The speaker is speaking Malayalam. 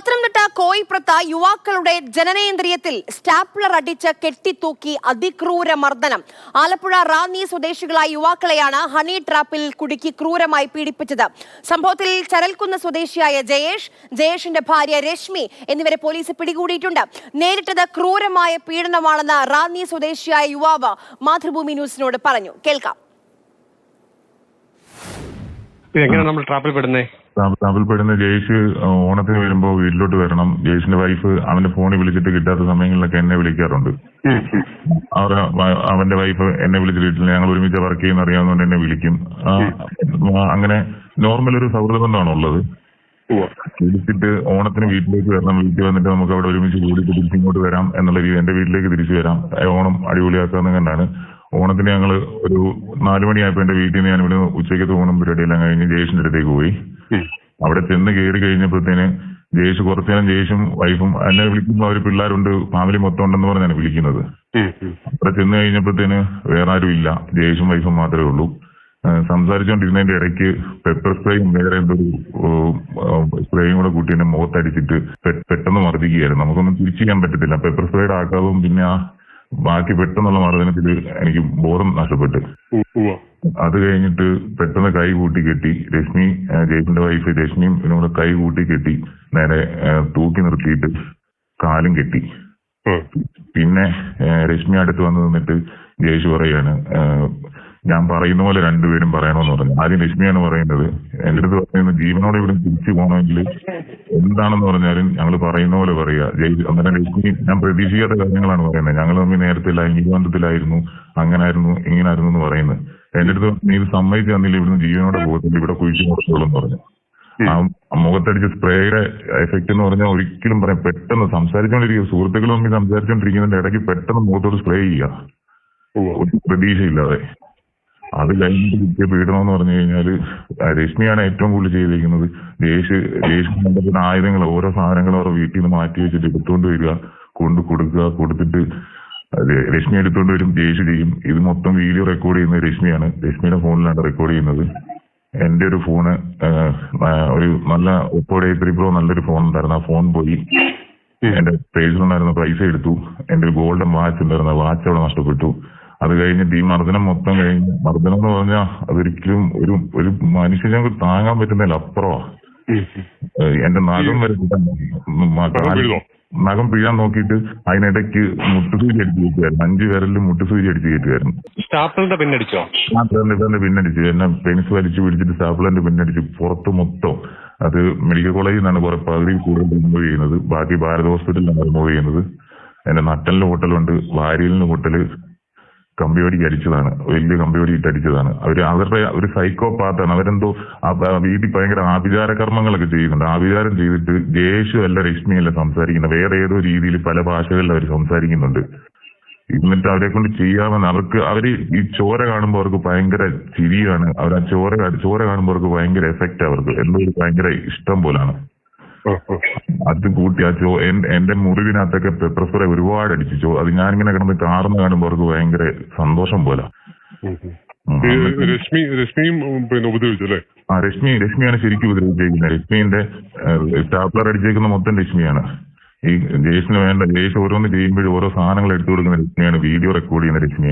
പത്തനംതിട്ട കോയിപ്രത്ത യുവാക്കളുടെ ജനനേന്ദ്രിയത്തിൽ സ്റ്റാപ്ലർ അടിച്ച് കെട്ടിത്തൂക്കി അതിക്രൂര മർദ്ദനം ആലപ്പുഴ റാന്നി സ്വദേശികളായ യുവാക്കളെയാണ് ഹണി ട്രാപ്പിൽ കുടുക്കി ക്രൂരമായി പീഡിപ്പിച്ചത്. സംഭവത്തിൽ ചരൽക്കുന്ന് സ്വദേശിയായ ജയേഷ് ജയേഷിന്റെ ഭാര്യ രശ്മി എന്നിവരെ പോലീസ് പിടികൂടിയിട്ടുണ്ട്. നേരിട്ടത് ക്രൂരമായ പീഡനമാണെന്ന് റാന്നി സ്വദേശിയായ യുവാവ് മാതൃഭൂമി ന്യൂസിനോട് പറഞ്ഞു. കേൾക്കാം. എങ്ങനെ നമ്മൾ ട്രാപ്പിൽ പെടുന്നേ? തമിഴ് പെടുന്ന ജയ്ഷ് ഓണത്തിന് വരുമ്പോ വീട്ടിലോട്ട് വരണം. ജയ്ഷിന്റെ വൈഫ് അവന്റെ ഫോണിൽ വിളിച്ചിട്ട് കിട്ടാത്ത സമയങ്ങളിലൊക്കെ എന്നെ വിളിക്കാറുണ്ട്. അവർ അവന്റെ വൈഫ് എന്നെ വിളിച്ചിട്ട് ഞങ്ങൾ ഒരുമിച്ച് വർക്ക് ചെയ്യുന്ന അറിയാവുന്നതുകൊണ്ട് എന്നെ വിളിക്കും. അങ്ങനെ നോർമൽ ഒരു സൗഹൃദ ബന്ധമാണ് ഉള്ളത് വിളിച്ചിട്ട് ഓണത്തിന് വീട്ടിലേക്ക് വരണം. വീട്ടിൽ വന്നിട്ട് നമുക്ക് അവിടെ ഒരുമിച്ച് കൂടി തിരിച്ചിങ്ങോട്ട് വരാം എന്നുള്ള രീതി എന്റെ വീട്ടിലേക്ക് തിരിച്ചു വരാം. ഓണം അടിപൊളിയാക്കാന്ന് കണ്ടാണ്. ഓണത്തിന് ഞങ്ങൾ ഒരു നാലു മണിയായപ്പോ എന്റെ വീട്ടിൽ നിന്ന് ഞാൻ ഇവിടെ ഉച്ചയ്ക്കത്തെ ഓണം പരിപാടിയെല്ലാം കഴിഞ്ഞ് ജയേഷിന്റെ അടുത്തേക്ക് പോയി. അവിടെ ചെന്ന് കയറി കഴിഞ്ഞപ്പോഴത്തേന് ജയേഷ് കുറച്ചു നേരം ജയേഷും വൈഫും എന്നെ വിളിക്കുമ്പോൾ അവർ പിള്ളേരുണ്ട് ഫാമിലി മൊത്തം ഉണ്ടെന്ന് പറഞ്ഞാണ് വിളിക്കുന്നത്. അവിടെ ചെന്ന് കഴിഞ്ഞപ്പോഴത്തേന് വേറെ ആരും ഇല്ല ജയേഷും വൈഫും മാത്രമേ ഉള്ളൂ. സംസാരിച്ചോണ്ടിരുന്നതിന്റെ സംസാരിച്ചുകൊണ്ടിരുന്നതിന്റെ ഇടയ്ക്ക് പെപ്പർ സ്പ്രേയും വേറെ എന്തോ ഒരു സ്പ്രേയും കൂടെ കൂട്ടി എന്നെ മുഖത്തടിച്ചിട്ട് പെട്ടെന്ന് മർദ്ദിക്കുകയായിരുന്നു. നമുക്കൊന്നും തിരിച്ചു ചെയ്യാൻ പറ്റത്തില്ല. പെപ്പർ സ്പ്രേയുടെ ആക്കാവും പിന്നെ ആ ബാക്കി പെട്ടെന്നുള്ള മർദ്ദനത്തിൽ എനിക്ക് ബോധം നഷ്ടപ്പെട്ട്. അത് കഴിഞ്ഞിട്ട് പെട്ടെന്ന് കൈ കൂട്ടി കെട്ടി രശ്മി ജയ്സിന്റെ വൈഫ് രശ്മിയും ഇതിനോട് കൈ കൂട്ടി കെട്ടി നേരെ തൂക്കി നിർത്തിയിട്ട് കാലും കെട്ടി. പിന്നെ രശ്മി അടുത്ത് വന്ന് നിന്നിട്ട് ജയേഷ് പറയാണ് ഞാൻ പറയുന്ന പോലെ രണ്ടുപേരും പറയണമെന്ന് പറഞ്ഞു ആദ്യം ലക്ഷ്മിയാണ് പറയുന്നത് എന്റെ അടുത്ത് പറയുന്നത് ജീവനോടെ ഇവിടെ തിരിച്ചു പോകണമെങ്കിൽ എന്താണെന്ന് പറഞ്ഞാലും ഞങ്ങൾ പറയുന്ന പോലെ പറയുക അന്നേരം ലക്ഷ്മി ഞാൻ പ്രതീക്ഷിക്കാത്ത കാര്യങ്ങളാണ് പറയുന്നത്. ഞങ്ങൾ തമ്മിൽ നേരത്തെ ലൈംഗിക ബന്ധത്തിലായിരുന്നു അങ്ങനായിരുന്നു ഇങ്ങനായിരുന്നു എന്ന് പറയുന്നത്. എന്റെ അടുത്ത് നീ ഇത് സമ്മതിച്ചു തന്നില്ല ഇവിടുന്ന് ജീവനോടെ പോകത്തില്ല ഇവിടെ കുഴിച്ചു കൊടുത്തോളൂ എന്ന് പറഞ്ഞു. ആ മുഖത്തടിച്ച സ്പ്രേയുടെ എഫക്ട് എന്ന് പറഞ്ഞാൽ ഒരിക്കലും പറയാം പെട്ടെന്ന് സംസാരിച്ചുകൊണ്ടിരിക്കുക സുഹൃത്തുക്കൾ തമ്മിൽ സംസാരിച്ചുകൊണ്ടിരിക്കുന്നതിന്റെ ഇടയ്ക്ക് പെട്ടെന്ന് മുഖത്തോട് സ്പ്രേ ചെയ്യുക. ഒരു പ്രതീക്ഷയില്ലാതെ. അത് കഴിഞ്ഞിട്ട് കിട്ടിയ പീഡനം എന്ന് പറഞ്ഞു കഴിഞ്ഞാൽ രേഷ്മിയാണ് രശ്മിയാണ് ഏറ്റവും കൂടുതൽ ചെയ്തിരിക്കുന്നത്. ജയേഷ് രേഷ്മി ആയുധങ്ങൾ ഓരോ സാധനങ്ങൾ അവർ വീട്ടിൽ നിന്ന് മാറ്റി വെച്ചിട്ട് എടുത്തുകൊണ്ട് വരിക കൊണ്ട് കൊടുക്കുക കൊടുത്തിട്ട് രശ്മി എടുത്തുകൊണ്ട് വരും ജയേഷ് ചെയ്യും. ഇത് മൊത്തം വീഡിയോ റെക്കോർഡ് ചെയ്യുന്നത് രശ്മിയാണ്. രശ്മിയുടെ ഫോണിലാണ് റെക്കോർഡ് ചെയ്യുന്നത്. എന്റെ ഒരു ഫോണ് ഒരു നല്ല ഒപ്പോ ഡേ ത്രീ പ്രോ നല്ലൊരു ഫോൺ ഉണ്ടായിരുന്നു. ആ ഫോൺ പോയി. എന്റെ പേഴ്സിലുണ്ടായിരുന്ന പൈസ എടുത്തു. എന്റെ ഒരു ഗോൾഡൻ വാച്ച് ഉണ്ടായിരുന്ന. വാച്ച് അവിടെ നഷ്ടപ്പെട്ടു. അത് കഴിഞ്ഞ് ഈ മർദ്ദനം മൊത്തം കഴിഞ്ഞ് മർദ്ദനം എന്ന് പറഞ്ഞാൽ അതൊരിക്കലും ഒരു ഒരു മനുഷ്യനെ താങ്ങാൻ പറ്റുന്നതിൽ അപ്പുറമാ എന്റെ നഖം വരെ? നഖം പിഴാൻ നോക്കിയിട്ട് അതിനിടയ്ക്ക് മുട്ടുസൂചി അടിച്ചു കയറ്റുമായിരുന്നു അഞ്ചു പേരിലും മുട്ടുസൂചി അടിച്ചു കയറ്റുമായിരുന്നു സ്റ്റാപ്പിളിന്റെ പിന്നടിച്ചോ? സ്റ്റാപ്പിളിന്റെ പിന്നടിച്ചു. എന്നെ പെൻസ് വലിച്ചു പിടിച്ചിട്ട് സ്റ്റാപ്ലറിന്റെ പിന്നടിച്ചു. പുറത്ത് മൊത്തം അത് മെഡിക്കൽ കോളേജിൽ നിന്നാണ് കുറെ പകുതി കൂടുതൽ റിമൂവ് ചെയ്യുന്നത്. ബാക്കി ഭാരത് ഹോസ്പിറ്റലിലാണ് റിമൂവ് ചെയ്യുന്നത്. എന്റെ നട്ടലിന് പൊട്ടലുണ്ട്. വാരിയലിന് പൊട്ടൽ കമ്പിയോടിക്ക് അടിച്ചതാണ് വലിയ കമ്പിയോടിയിട്ട് അടിച്ചതാണ് അവർ അവരുടെ ഒരു സൈക്കോ പാത്താണ് അവരെന്തോ വീട്ടിൽ ഭയങ്കര ആഭിചാര കർമ്മങ്ങളൊക്കെ ചെയ്യുന്നുണ്ട്. ആഭിചാരം ചെയ്തിട്ട് ജയേഷു അല്ല രശ്മിയല്ല സംസാരിക്കുന്നത്. വേറെ ഏതോ രീതിയിൽ പല ഭാഷകളിൽ അവർ സംസാരിക്കുന്നുണ്ട്. എന്നിട്ട് അവരെ കൊണ്ട് ചെയ്യാമെന്ന് അവർക്ക് അവർ ഈ ചോര കാണുമ്പോൾ അവർക്ക് ഭയങ്കര ചിരിയാണ്. അവർ ആ ചോര ചോര കാണുമ്പോൾ അവർക്ക് ഭയങ്കര എഫക്റ്റ് അവർക്ക്. എന്തോ ഭയങ്കര ഇഷ്ടം പോലാണ്. അത് കൂട്ടി ആ ചോ എന്റെ മുറിവിനകത്തൊക്കെ പെപ്പർ സ്പ്രേ ഒരുപാട് അടിച്ചു ചോ അത് ഞാനിങ്ങനെ കിടന്ന് കാർന്ന് കാണുമ്പോൾ അവർക്ക് ഭയങ്കര സന്തോഷം പോലെ. രശ്മി രശ്മിയും പിന്നെ ഉപദ്രവിച്ചു അല്ലേ? ആ രശ്മി രശ്മിയാണ് ശരിക്കും ഉപദ്രവിച്ചേക്കുന്നത് രശ്മിന്റെ സ്റ്റാപ്ലർ അടിച്ചേക്കുന്ന മൊത്തം രശ്മിയാണ്. ഈ ജയേഷിന് വേണ്ട ജയേഷ് ഓരോന്ന് ചെയ്യുമ്പോഴും ഓരോ സാധനങ്ങൾ എടുത്തു കൊടുക്കുന്ന രശ്മിയാണ്. വീഡിയോ റെക്കോർഡ് ചെയ്യുന്ന രശ്മിയാണ്.